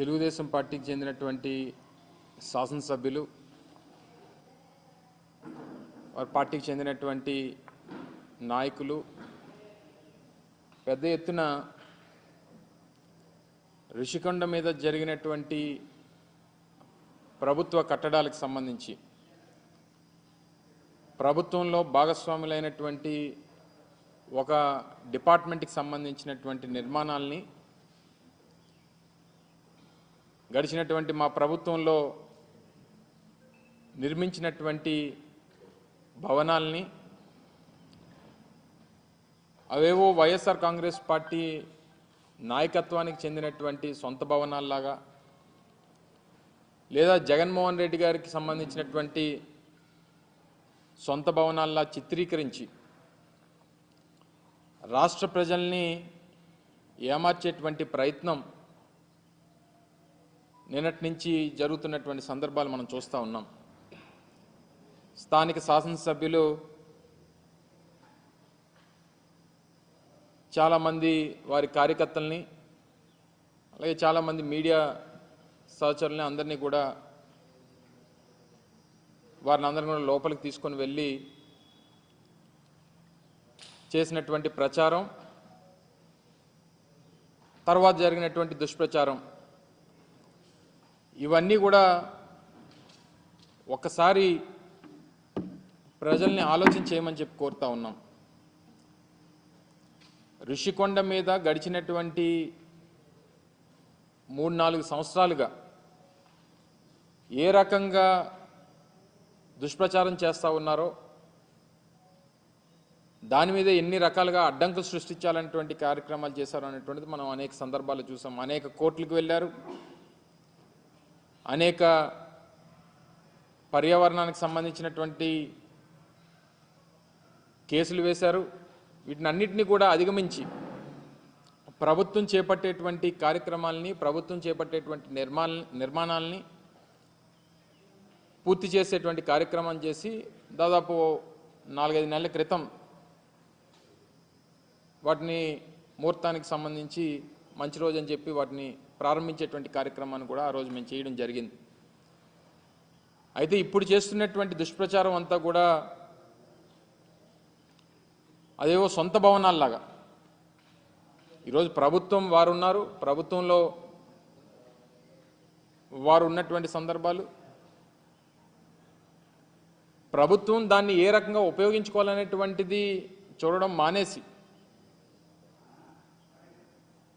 తెలుగుదేశం పార్టీకి చెందినటువంటి శాసనసభ్యులు వారి పార్టీకి చెందినటువంటి నాయకులు పెద్ద ఎత్తున ఋషికొండ మీద జరిగినటువంటి ప్రభుత్వ కట్టడాలకు సంబంధించి ప్రభుత్వంలో భాగస్వాములైనటువంటి ఒక డిపార్ట్మెంట్కి సంబంధించినటువంటి నిర్మాణాలని గడిచినటువంటి మా ప్రభుత్వంలో నిర్మించినటువంటి భవనాల్ని అవేవో వైఎస్ఆర్ కాంగ్రెస్ పార్టీ నాయకత్వానికి చెందినటువంటి సొంత భవనాల్లాగా లేదా జగన్మోహన్ రెడ్డి గారికి సంబంధించినటువంటి సొంత భవనాల్లా చిత్రీకరించి రాష్ట్ర ప్రజల్ని ఏమార్చేటువంటి ప్రయత్నం నిన్నటి నుంచి జరుగుతున్నటువంటి సందర్భాలు మనం చూస్తూ ఉన్నాం. స్థానిక శాసనసభ్యులు చాలామంది వారి కార్యకర్తల్ని అలాగే చాలామంది మీడియా సహచరుల్ని అందరినీ కూడా వారిని అందరిని కూడా లోపలికి తీసుకొని వెళ్ళి చేసినటువంటి ప్రచారం తర్వాత జరిగినటువంటి దుష్ప్రచారం ఇవన్నీ కూడా ఒక్కసారి ప్రజల్ని ఆలోచన చేయమని చెప్పి కోరుతా ఉన్నాం. ఋషికొండ మీద గడిచినటువంటి మూడు నాలుగు సంవత్సరాలుగా ఏ రకంగా దుష్ప్రచారం చేస్తూ ఉన్నారో దాని మీద ఎన్ని రకాలుగా అడ్డంకులు సృష్టించాలనేటువంటి కార్యక్రమాలు చేశారు అనేటువంటిది మనం అనేక సందర్భాలు చూసాం. అనేక కోర్టులకు వెళ్ళారు. అనేక పర్యావరణానికి సంబంధించినటువంటి కేసులు వేశారు. వీటినన్నిటిని కూడా అధిగమించి ప్రభుత్వం చేపట్టేటువంటి కార్యక్రమాలని ప్రభుత్వం చేపట్టేటువంటి నిర్మాణ నిర్మాణాలని పూర్తి చేసేటువంటి కార్యక్రమం చేసి దాదాపు నాలుగైదు నెలల క్రితం వాటిని ముహూర్తానికి సంబంధించి మంచి రోజు అని చెప్పి వాటిని ప్రారంభించేటువంటి కార్యక్రమాన్ని కూడా ఆ రోజు మేము చేయడం జరిగింది. అయితే ఇప్పుడు చేస్తున్నటువంటి దుష్ప్రచారం అంతా కూడా అదేవో సొంత భవనాల్లాగా. ఈరోజు ప్రభుత్వం వారు ఉన్నారు ప్రభుత్వంలో వారు ఉన్నటువంటి సందర్భాలు. ప్రభుత్వం దాన్ని ఏ రకంగా ఉపయోగించుకోవాలనేటువంటిది చూడడం మానేసి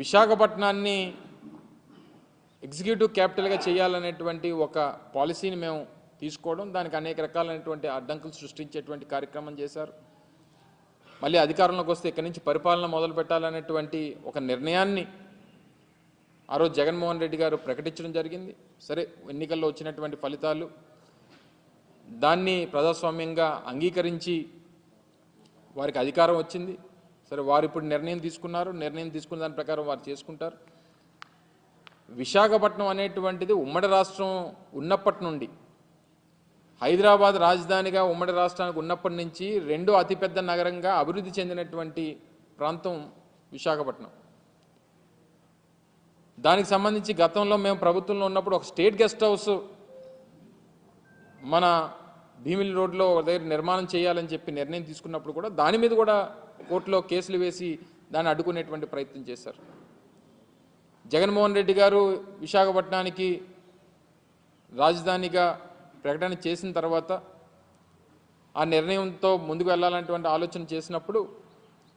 విశాఖపట్నాన్ని ఎగ్జిక్యూటివ్ క్యాపిటల్గా చేయాలనేటువంటి ఒక పాలసీని మేము తీసుకోవడం దానికి అనేక రకాలైనటువంటి అడ్డంకులు సృష్టించేటువంటి కార్యక్రమం చేశారు. మళ్ళీ అధికారంలోకి వస్తే ఇక్కడి నుంచి పరిపాలన మొదలు పెట్టాలనేటువంటి ఒక నిర్ణయాన్ని ఆ రోజు జగన్మోహన్ రెడ్డి గారు ప్రకటించడం జరిగింది. సరే ఎన్నికల్లో వచ్చినటువంటి ఫలితాలు దాన్ని ప్రజాస్వామ్యంగా అంగీకరించి వారికి అధికారం వచ్చింది. సరే వారు ఇప్పుడు నిర్ణయం తీసుకున్నారు. నిర్ణయం తీసుకున్న దాని ప్రకారం వారు చేసుకుంటారు. విశాఖపట్నం అనేటువంటిది ఉమ్మడి రాష్ట్రం ఉన్నప్పటి నుండి హైదరాబాద్ రాజధానిగా ఉమ్మడి రాష్ట్రానికి ఉన్నప్పటి నుంచి రెండో అతిపెద్ద నగరంగా అభివృద్ధి చెందినటువంటి ప్రాంతం విశాఖపట్నం. దానికి సంబంధించి గతంలో మేము ప్రభుత్వంలో ఉన్నప్పుడు ఒక స్టేట్ గెస్ట్ హౌస్ మన భీమిలి రోడ్లో ఒక దగ్గర నిర్మాణం చేయాలని చెప్పి నిర్ణయం తీసుకున్నప్పుడు కూడా దాని మీద కూడా కోర్టులో కేసులు వేసి దాన్ని అడ్డుకునేటువంటి ప్రయత్నం చేశారు. జగన్మోహన్ రెడ్డి గారు విశాఖపట్నానికి రాజధానిగా ప్రకటన చేసిన తర్వాత ఆ నిర్ణయంతో ముందుకు వెళ్ళాలనేటువంటి ఆలోచన చేసినప్పుడు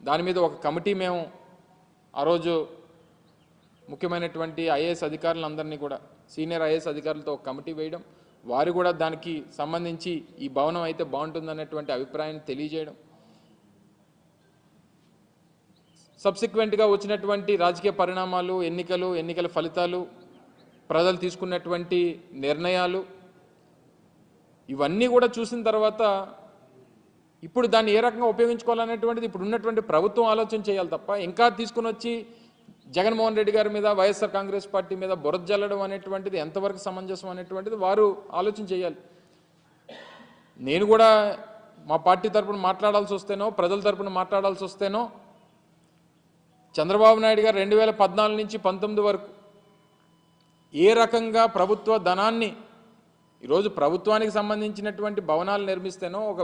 దాని మీద ఒక కమిటీ మేము ఆ రోజు ముఖ్యమైనటువంటి ఐఏఎస్ అధికారులందరినీ కూడా సీనియర్ ఐఏఎస్ అధికారులతో ఒక కమిటీ వేయడం వారు కూడా దానికి సంబంధించి ఈ భవనం అయితే బాగుంటుందన్నటువంటి అభిప్రాయాన్ని తెలియజేయడం. సబ్సిక్వెంట్గా వచ్చినటువంటి రాజకీయ పరిణామాలు ఎన్నికలు ఎన్నికల ఫలితాలు ప్రజలు తీసుకున్నటువంటి నిర్ణయాలు ఇవన్నీ కూడా చూసిన తర్వాత ఇప్పుడు దాన్ని ఏ రకంగా ఉపయోగించుకోవాలనేటువంటిది ఇప్పుడు ఉన్నటువంటి ప్రభుత్వం ఆలోచన చేయాలి తప్ప ఇంకా తీసుకుని వచ్చి జగన్మోహన్ రెడ్డి గారి మీద వైఎస్ఆర్ కాంగ్రెస్ పార్టీ మీద బురద జల్లడం అనేటువంటిది ఎంతవరకు సమంజసం అనేటువంటిది వారు ఆలోచన చేయాలి. నేను కూడా మా పార్టీ తరపున మాట్లాడాల్సి వస్తేనో ప్రజల తరపున మాట్లాడాల్సి వస్తేనో చంద్రబాబు నాయుడు గారు రెండు వేల పద్నాలుగు నుంచి పంతొమ్మిది వరకు ఏ రకంగా ప్రభుత్వ ధనాన్ని ఈరోజు ప్రభుత్వానికి సంబంధించినటువంటి భవనాలు నిర్మిస్తేనో ఒక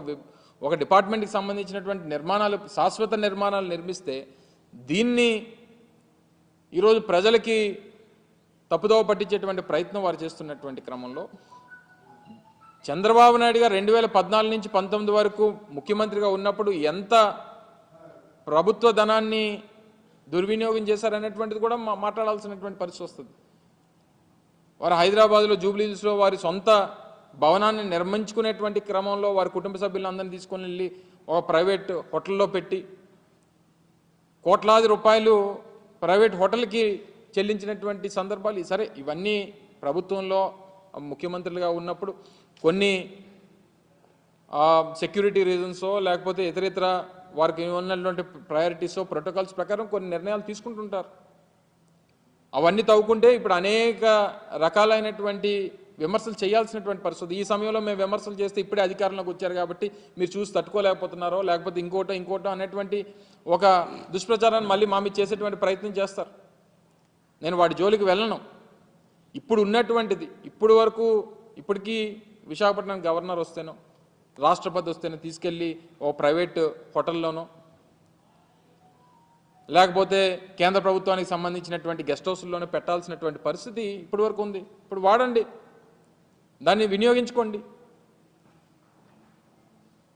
ఒక డిపార్ట్మెంట్కి సంబంధించినటువంటి నిర్మాణాలు శాశ్వత నిర్మాణాలు నిర్మిస్తే దీన్ని ఈరోజు ప్రజలకి తప్పుదోవ పట్టించేటువంటి ప్రయత్నం వారు చేస్తున్నటువంటి క్రమంలో చంద్రబాబు నాయుడు గారు రెండు వేల పద్నాలుగు నుంచి పంతొమ్మిది వరకు ముఖ్యమంత్రిగా ఉన్నప్పుడు ఎంత ప్రభుత్వ ధనాన్ని దుర్వినియోగం చేశారనేటువంటిది కూడా మా- మాట్లాడాల్సినటువంటి పరిస్థితి వస్తుంది. వారు హైదరాబాద్లో జూబ్లీస్లో వారి సొంత భవనాన్ని నిర్మించుకునేటువంటి క్రమంలో వారి కుటుంబ సభ్యులందరినీ తీసుకొని వెళ్ళి ఒక ప్రైవేట్ హోటల్లో పెట్టి కోట్లాది రూపాయలు ప్రైవేట్ హోటల్కి చెల్లించినటువంటి సందర్భాలు సరే ఇవన్నీ ప్రభుత్వంలో ముఖ్యమంత్రులుగా ఉన్నప్పుడు కొన్ని సెక్యూరిటీ రీజన్సో లేకపోతే ఇతరితర వారికి ఉన్నటువంటి ప్రయారిటీసో ప్రోటోకాల్స్ ప్రకారం కొన్ని నిర్ణయాలు తీసుకుంటుంటారు. అవన్నీ తవ్వుకుంటే ఇప్పుడు అనేక రకాలైనటువంటి విమర్శలు చేయాల్సినటువంటి పరిస్థితి. ఈ సమయంలో మేము విమర్శలు చేస్తే ఇప్పుడే అధికారంలోకి వచ్చారు కాబట్టి మీరు చూసి తట్టుకోలేకపోతున్నారో లేకపోతే ఇంకోటో ఇంకోటో అనేటువంటి ఒక దుష్ప్రచారాన్ని మళ్ళీ మా మీద చేసేటువంటి ప్రయత్నం చేస్తారు. నేను వాడి జోలికి వెళ్ళను. ఇప్పుడు ఉన్నటువంటిది ఇప్పుడు వరకు ఇప్పటికీ విశాఖపట్నం గవర్నర్ వస్తేనో రాష్ట్రపతి వస్తేనో తీసుకెళ్ళి ఓ ప్రైవేట్ హోటల్లోనో లేకపోతే కేంద్ర ప్రభుత్వానికి సంబంధించినటువంటి గెస్ట్ హౌస్లోనే పెట్టాల్సినటువంటి పరిస్థితి ఇప్పటి వరకు ఉంది. ఇప్పుడు వాడండి. దాన్ని వినియోగించుకోండి.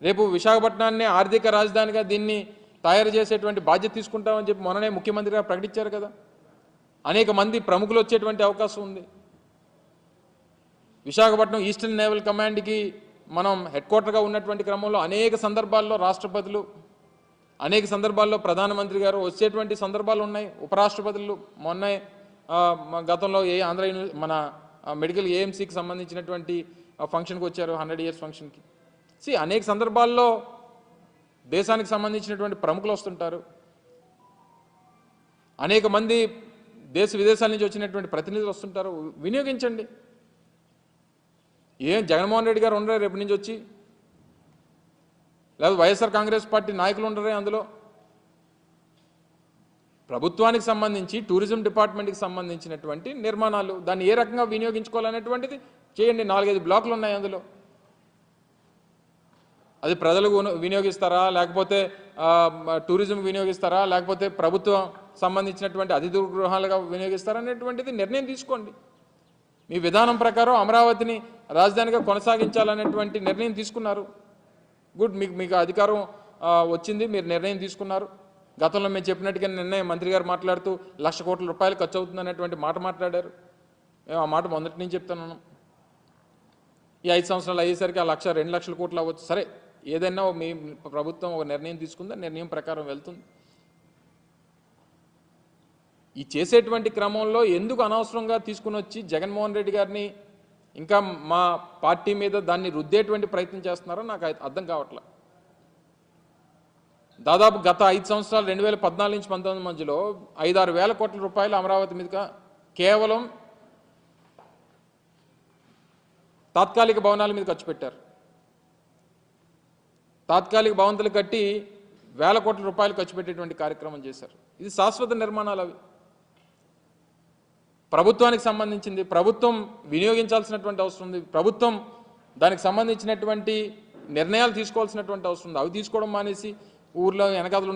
రేపు విశాఖపట్నాన్ని ఆర్థిక రాజధానిగా దీన్ని తయారు చేసేటువంటి బాధ్యత తీసుకుంటామని చెప్పి మొన్ననే ముఖ్యమంత్రి గారు ప్రకటించారు కదా. అనేక మంది ప్రముఖులు వచ్చేటువంటి అవకాశం ఉంది. విశాఖపట్నం ఈస్టర్న్ నేవల్ కమాండ్కి మనం హెడ్ క్వార్టర్గా ఉన్నటువంటి క్రమంలో అనేక సందర్భాల్లో రాష్ట్రపతులు అనేక సందర్భాల్లో ప్రధానమంత్రి గారు వచ్చేటువంటి సందర్భాలు ఉన్నాయి. ఉపరాష్ట్రపతులు మొన్న గతంలో ఏ ఆంధ్ర మన మెడికల్ ఏఎంసీకి సంబంధించినటువంటి ఫంక్షన్కి వచ్చారు హండ్రెడ్ ఇయర్స్ ఫంక్షన్కి. సి అనేక సందర్భాల్లో దేశానికి సంబంధించినటువంటి ప్రముఖులు వస్తుంటారు. అనేక మంది దేశ విదేశాల నుంచి వచ్చినటువంటి ప్రతినిధులు వస్తుంటారు. వినియోగించండి. ఏం జగన్మోహన్ రెడ్డి గారు ఉండరు రేపు నుంచి వచ్చి? లేదా వైఎస్ఆర్ కాంగ్రెస్ పార్టీ నాయకులు ఉండరే అందులో? ప్రభుత్వానికి సంబంధించి టూరిజం డిపార్ట్మెంట్కి సంబంధించినటువంటి నిర్మాణాలు దాన్ని ఏ రకంగా వినియోగించుకోవాలనేటువంటిది చేయండి. నాలుగైదు బ్లాక్లు ఉన్నాయి అందులో. అది ప్రజలకు వినియోగిస్తారా? లేకపోతే టూరిజం వినియోగిస్తారా? లేకపోతే ప్రభుత్వం సంబంధించినటువంటి అతిథి గృహాలుగా వినియోగిస్తారా అనేటువంటిది నిర్ణయం తీసుకోండి. మీ విధానం ప్రకారం అమరావతిని రాజధానిగా కొనసాగించాలనేటువంటి నిర్ణయం తీసుకున్నారు. గుడ్ మీకు మీకు అధికారం వచ్చింది మీరు నిర్ణయం తీసుకున్నారు. గతంలో మేము చెప్పినట్టుగా నిర్ణయం మంత్రి గారు మాట్లాడుతూ లక్ష కోట్ల రూపాయలు ఖర్చు అవుతుంది అనేటువంటి మాట మాట్లాడారు. మేము ఆ మాట మొదటి నుంచి చెప్తున్నాను ఈ ఐదు సంవత్సరాలు అయ్యేసరికి ఆ లక్ష రెండు లక్షల కోట్లు అవ్వచ్చు. సరే ఏదైనా మీ ప్రభుత్వం ఒక నిర్ణయం తీసుకుందా? నిర్ణయం ప్రకారం వెళ్తుంది. ఈ చేసేటువంటి క్రమంలో ఎందుకు అనవసరంగా తీసుకుని వచ్చి జగన్మోహన్ రెడ్డి గారిని ఇంకా మా పార్టీ మీద దాన్ని రుద్దేటువంటి ప్రయత్నం చేస్తున్నారో నాకు అర్థం కావట్లే. దాదాపు గత ఐదు సంవత్సరాలు రెండు వేల పద్నాలుగు నుంచి పంతొమ్మిది మధ్యలో ఐదారు వేల కోట్ల రూపాయలు అమరావతి మీదుగా కేవలం తాత్కాలిక భవనాల మీద ఖర్చు పెట్టారు. తాత్కాలిక భవంతులు కట్టి వేల కోట్ల రూపాయలు ఖర్చు పెట్టేటువంటి కార్యక్రమం చేశారు. ఇది శాశ్వత నిర్మాణాలు అవి. ప్రభుత్వానికి సంబంధించింది ప్రభుత్వం వినియోగించాల్సినటువంటి అవసరం ఉంది. ప్రభుత్వం దానికి సంబంధించినటువంటి నిర్ణయాలు తీసుకోవాల్సినటువంటి అవసరం ఉంది. అవి తీసుకోవడం మానేసి ఊర్లో వెనకాతలు